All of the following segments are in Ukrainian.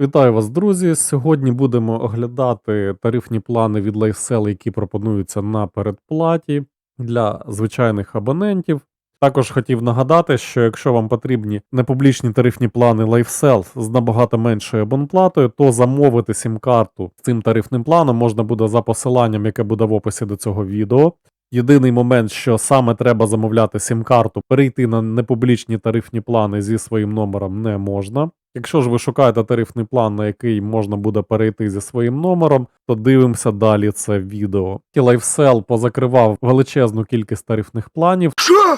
Вітаю вас, друзі! Сьогодні будемо оглядати тарифні плани від LifeSell, які пропонуються на передплаті для звичайних абонентів. Також хотів нагадати, що якщо вам потрібні непублічні тарифні плани LifeSell з набагато меншою абонплатою, то замовити сім-карту цим тарифним планом можна буде за посиланням, яке буде в описі до цього відео. Єдиний момент, що саме треба замовляти сім-карту, перейти на непублічні тарифні плани зі своїм номером не можна. Якщо ж ви шукаєте тарифний план, на який можна буде перейти зі своїм номером, то дивимося далі це відео. Лайфсел позакривав величезну кількість тарифних планів, Що?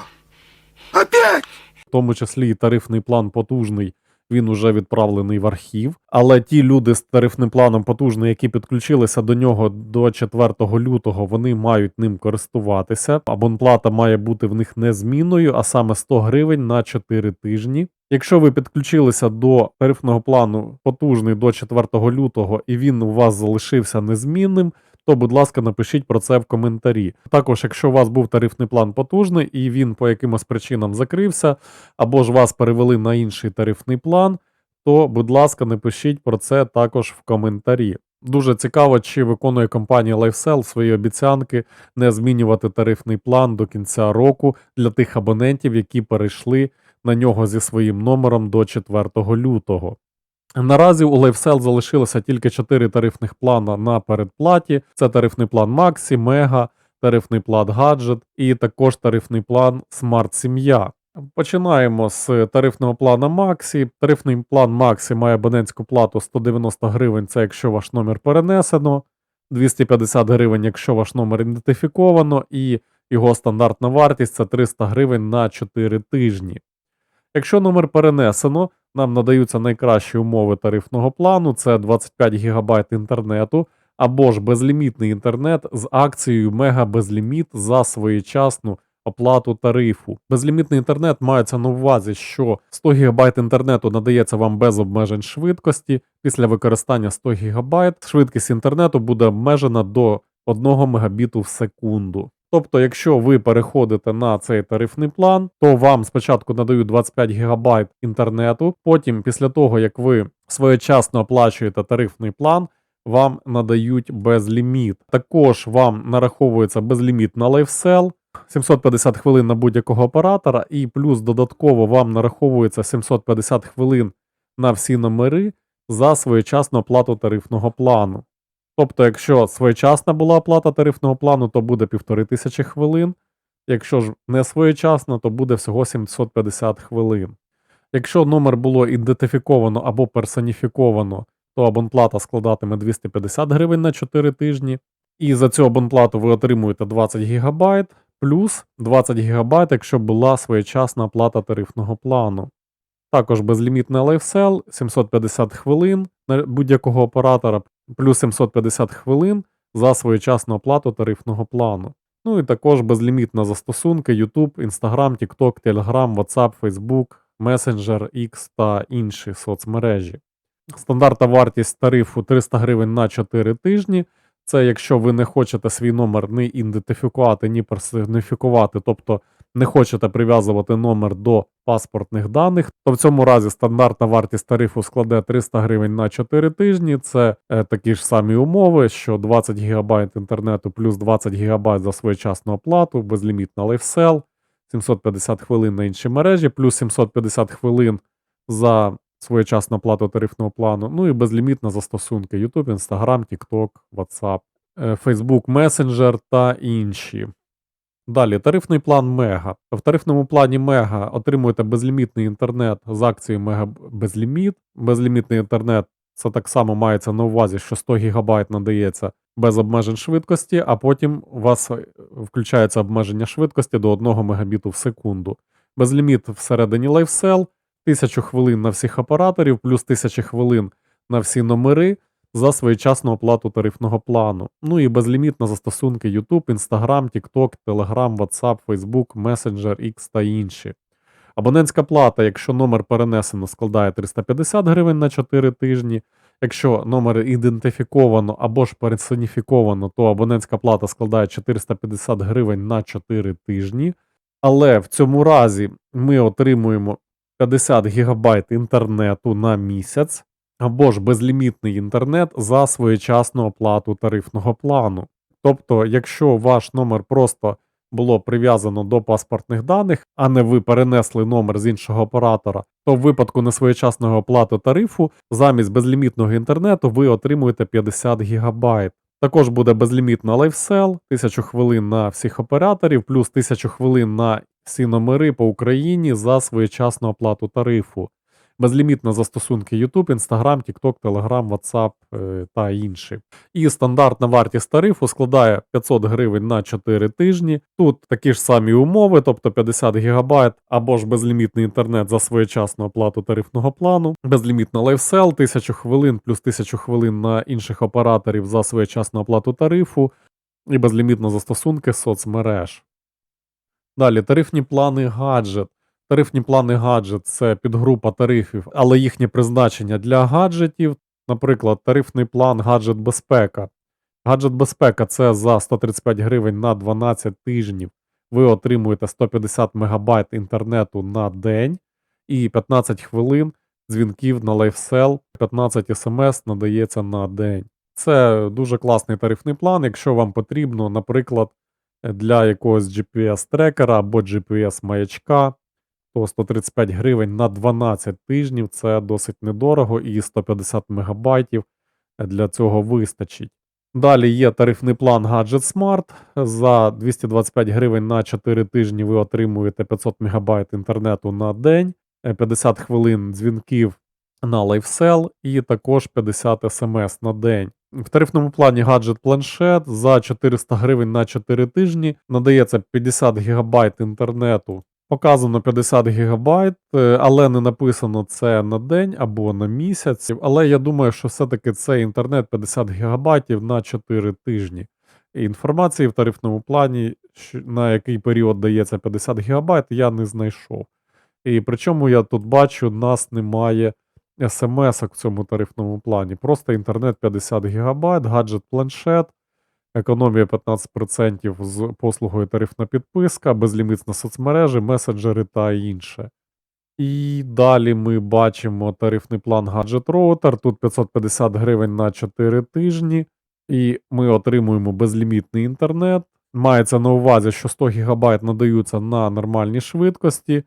Опять? в тому числі і тарифний план потужний. Він уже відправлений в архів. Але ті люди з тарифним планом потужний, які підключилися до нього до 4 лютого, вони мають ним користуватися. Абонплата має бути в них незмінною, а саме 100 гривень на 4 тижні. Якщо ви підключилися до тарифного плану потужний до 4 лютого і він у вас залишився незмінним, то, будь ласка, напишіть про це в коментарі. Також, якщо у вас був тарифний план потужний і він по якимось причинам закрився, або ж вас перевели на інший тарифний план, то, будь ласка, напишіть про це також в коментарі. Дуже цікаво, чи виконує компанія LifeSell свої обіцянки не змінювати тарифний план до кінця року для тих абонентів, які перейшли на нього зі своїм номером до 4 лютого. Наразі у LifeSell залишилося тільки 4 тарифних плана на передплаті. Це тарифний план Maxi, Mega, тарифний план Gadget і також тарифний план Smart Сім'я. Починаємо з тарифного плану Maxi. Тарифний план Maxi має абонентську плату 190 гривень, це якщо ваш номер перенесено, 250 гривень, якщо ваш номер ідентифіковано, і його стандартна вартість це 300 гривень на 4 тижні. Якщо номер перенесено, нам надаються найкращі умови тарифного плану: це 25 ГБ інтернету або ж безлімітний інтернет з акцією Мега Безліміт за своєчасну оплату тарифу. Безлімітний інтернет мається на увазі, що 100 ГБ інтернету надається вам без обмежень швидкості. Після використання 100 ГБ швидкість інтернету буде обмежена до 1 Мбіт в секунду. Тобто, якщо ви переходите на цей тарифний план, то вам спочатку надають 25 ГБ інтернету, потім, після того, як ви своєчасно оплачуєте тарифний план, вам надають безліміт. Також вам нараховується безліміт на LifeSell, 750 хвилин на будь-якого оператора, і плюс додатково вам нараховується 750 хвилин на всі номери за своєчасну оплату тарифного плану. Тобто, якщо своєчасна була оплата тарифного плану, то буде 1500 хвилин. Якщо ж не своєчасно, то буде всього 750 хвилин. Якщо номер було ідентифіковано або персоніфіковано, то абонплата складатиме 250 гривень на 4 тижні. І за цю абонплату ви отримуєте 20 ГБ плюс 20 ГБ, якщо була своєчасна оплата тарифного плану. Також безлімітний LifeSell, 750 хвилин будь-якого оператора, плюс 750 хвилин за своєчасну оплату тарифного плану. Ну і також безлімітна застосунки YouTube, Instagram, TikTok, Telegram, WhatsApp, Facebook, Messenger, X та інші соцмережі. Стандартна вартість тарифу 300 гривень на 4 тижні. Це якщо ви не хочете свій номер ні ідентифікувати, ні персоніфікувати, тобто не хочете прив'язувати номер до паспортних даних, то в цьому разі стандартна вартість тарифу складе 300 гривень на 4 тижні. Це е, такі ж самі умови, що 20 ГБ інтернету плюс 20 ГБ за своєчасну оплату, безлімітна LifeSell, 750 хвилин на інші мережі, плюс 750 хвилин за своєчасну оплату тарифного плану, ну і безлімітна застосунки YouTube, Instagram, TikTok, WhatsApp, е, Facebook Messenger та інші. Далі, тарифний план Мега. В тарифному плані Мега отримуєте безлімітний інтернет з акцією Мега Безліміт. Безлімітний інтернет це так само мається на увазі, що 100 ГБ надається без обмежень швидкості, а потім у вас е, включається обмеження швидкості до 1 Мбіт в секунду. Безліміт всередині LifeSell, 1000 хвилин на всіх операторів, плюс 1000 хвилин на всі номери за своєчасну оплату тарифного плану. Ну і безлімітно застосунки YouTube, Instagram, TikTok, Telegram, WhatsApp, Facebook, Messenger, X та інші. Абонентська плата, якщо номер перенесено, складає 350 гривень на 4 тижні. Якщо номер ідентифіковано або ж персоніфіковано, то абонентська плата складає 450 гривень на 4 тижні. Але в цьому разі ми отримуємо 50 ГБ інтернету на місяць або ж безлімітний інтернет за своєчасну оплату тарифного плану. Тобто, якщо ваш номер просто було прив'язано до паспортних даних, а не ви перенесли номер з іншого оператора, то в випадку несвоєчасної оплати тарифу замість безлімітного інтернету ви отримуєте 50 гігабайт. Також буде безлімітна LiveSell, 1000 хвилин на всіх операторів, плюс 1000 хвилин на всі номери по Україні за своєчасну оплату тарифу. Безлімітно застосунки YouTube, Instagram, TikTok, Telegram, WhatsApp е, та інші. І стандартна вартість тарифу складає 500 гривень на 4 тижні. Тут такі ж самі умови, тобто 50 ГБ або ж безлімітний інтернет за своєчасну оплату тарифного плану, безлімітна LiveSell, 1000 хвилин плюс 1000 хвилин на інших операторів за своєчасну оплату тарифу, і безлімітно застосунки соцмереж. Далі тарифні плани гаджет. Тарифні плани гаджет це підгрупа тарифів, але їхнє призначення для гаджетів. Наприклад, тарифний план гаджет безпека. Гаджет безпека це за 135 гривень на 12 тижнів. Ви отримуєте 150 МБ інтернету на день і 15 хвилин дзвінків на LiveSell, 15 смс надається на день. Це дуже класний тарифний план, якщо вам потрібно, наприклад, для якогось GPS-трекера або GPS-маячка то 135 гривень на 12 тижнів це досить недорого, і 150 мегабайтів для цього вистачить. Далі є тарифний план Gadget Smart. За 225 гривень на 4 тижні ви отримуєте 500 МБ інтернету на день, е, 50 хвилин дзвінків на LiveSell і також 50 смс на день. В тарифному плані гаджет планшет за 400 гривень на 4 тижні надається 50 ГБ інтернету Показано 50 гігабайт, е, але не написано це на день або на місяць. Але я думаю, що все-таки це інтернет 50 гігабайтів на 4 тижні. Інформації в тарифному плані, на який період дається 50 гігабайт, я не знайшов. І причому я тут бачу, нас немає смс в цьому тарифному плані. Просто інтернет 50 гігабайт, гаджет планшет. Економія 15% з послугою тарифна підписка, безлімітна соцмережі, месенджери та інше. І далі ми бачимо тарифний план Gadget Router. Тут 550 гривень на 4 тижні, і ми отримуємо безлімітний інтернет. Мається на увазі, що 100 ГБ надаються на нормальній швидкості.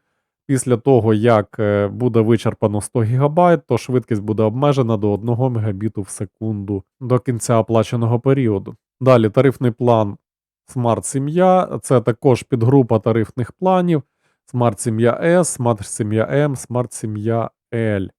Після того, як е, буде вичерпано 100 ГБ, то швидкість буде обмежена до 1 Мбіту в секунду до кінця оплаченого періоду. Далі тарифний план Smart Сім'я. Це також підгрупа тарифних планів. Smart Сім'я S, Smart Сім'я M,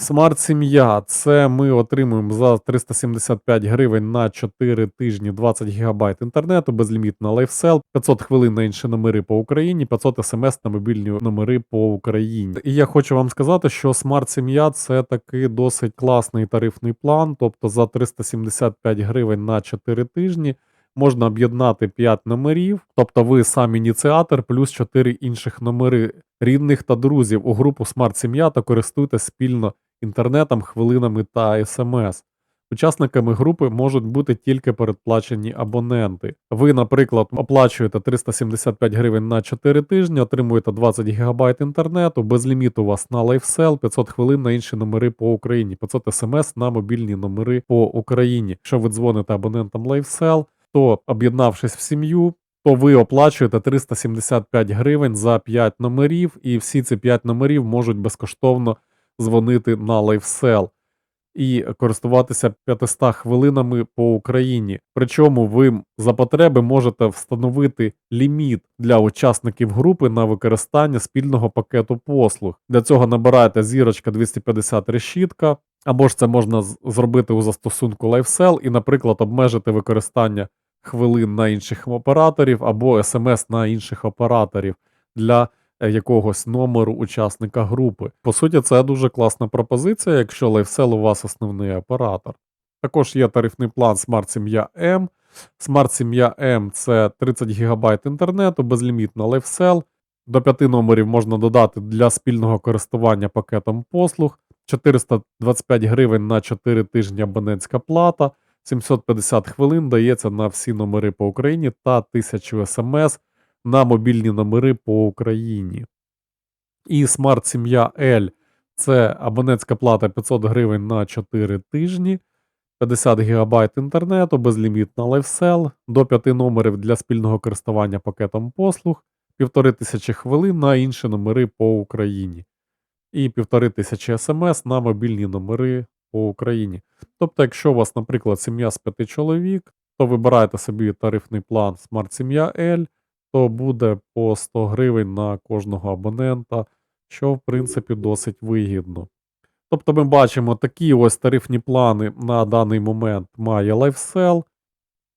Smart Сім'я L. Смарт сім'я це ми отримуємо за 375 гривень на 4 тижні 20 ГБ інтернету, безлімітна LiveSell, 500 хвилин на інші номери по Україні, 500 смс на мобільні номери по Україні. І я хочу вам сказати, що смарт сім'я це такий досить класний тарифний план, тобто за 375 гривень на 4 тижні. Можна об'єднати 5 номерів, тобто ви сам ініціатор, плюс 4 інших номери рідних та друзів у групу Смарт Сім'я та користуйтесь спільно інтернетом, хвилинами та смс. Учасниками групи можуть бути тільки передплачені абоненти. Ви, наприклад, оплачуєте 375 гривень на 4 тижні, отримуєте 20 ГБ інтернету, без ліміту у вас на LiveSell, 500 хвилин на інші номери по Україні, 500 смс на мобільні номери по Україні. Якщо ви дзвоните абонентам LiveSell, то об'єднавшись в сім'ю, то ви оплачуєте 375 гривень за 5 номерів, і всі ці 5 номерів можуть безкоштовно дзвонити на LiveSell і користуватися 500 хвилинами по Україні. Причому ви за потреби можете встановити ліміт для учасників групи на використання спільного пакету послуг. Для цього набираєте зірочка 250 решітка, або ж це можна зробити у застосунку LiveSell і, наприклад, обмежити використання хвилин на інших операторів або смс на інших операторів для якогось номеру учасника групи. По суті, це дуже класна пропозиція, якщо LiveSell у вас основний оператор. Також є тарифний план Smart Сім'я M. Smart Сім'я M це 30 ГБ інтернету, безлімітна LiveSell. До 5 номерів можна додати для спільного користування пакетом послуг. 425 гривень на 4 тижні абонентська плата. 750 хвилин дається на всі номери по Україні та 1000 смс на мобільні номери по Україні. І Smart Сім'я L Це абонентська плата 500 гривень на 4 тижні, 50 ГБ інтернету, безлімітна лайфсел, до 5 номерів для спільного користування пакетом послуг, 1500 хвилин на інші номери по Україні і 1500 смс на мобільні номери по Україні. Тобто, якщо у вас, наприклад, сім'я з 5 чоловік, то вибираєте собі тарифний план Smart Сім'я L, то буде по 100 гривень на кожного абонента, що в принципі досить вигідно. Тобто ми бачимо такі ось тарифні плани на даний момент має LifeSell.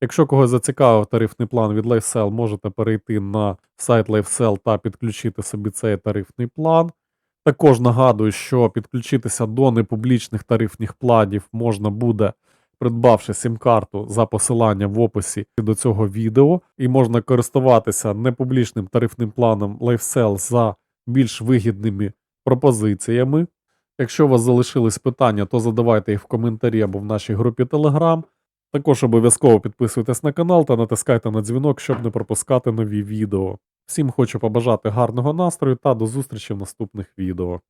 Якщо когось зацікавив тарифний план від LifeSell, можете перейти на сайт LifeSell та підключити собі цей тарифний план. Також нагадую, що підключитися до непублічних тарифних планів можна буде, придбавши сім-карту за посиланням в описі до цього відео, і можна користуватися непублічним тарифним планом LifeSell за більш вигідними пропозиціями. Якщо у вас залишились питання, то задавайте їх в коментарі або в нашій групі Telegram. Також обов'язково підписуйтесь на канал та натискайте на дзвінок, щоб не пропускати нові відео. Всім хочу побажати гарного настрою та до зустрічі в наступних відео.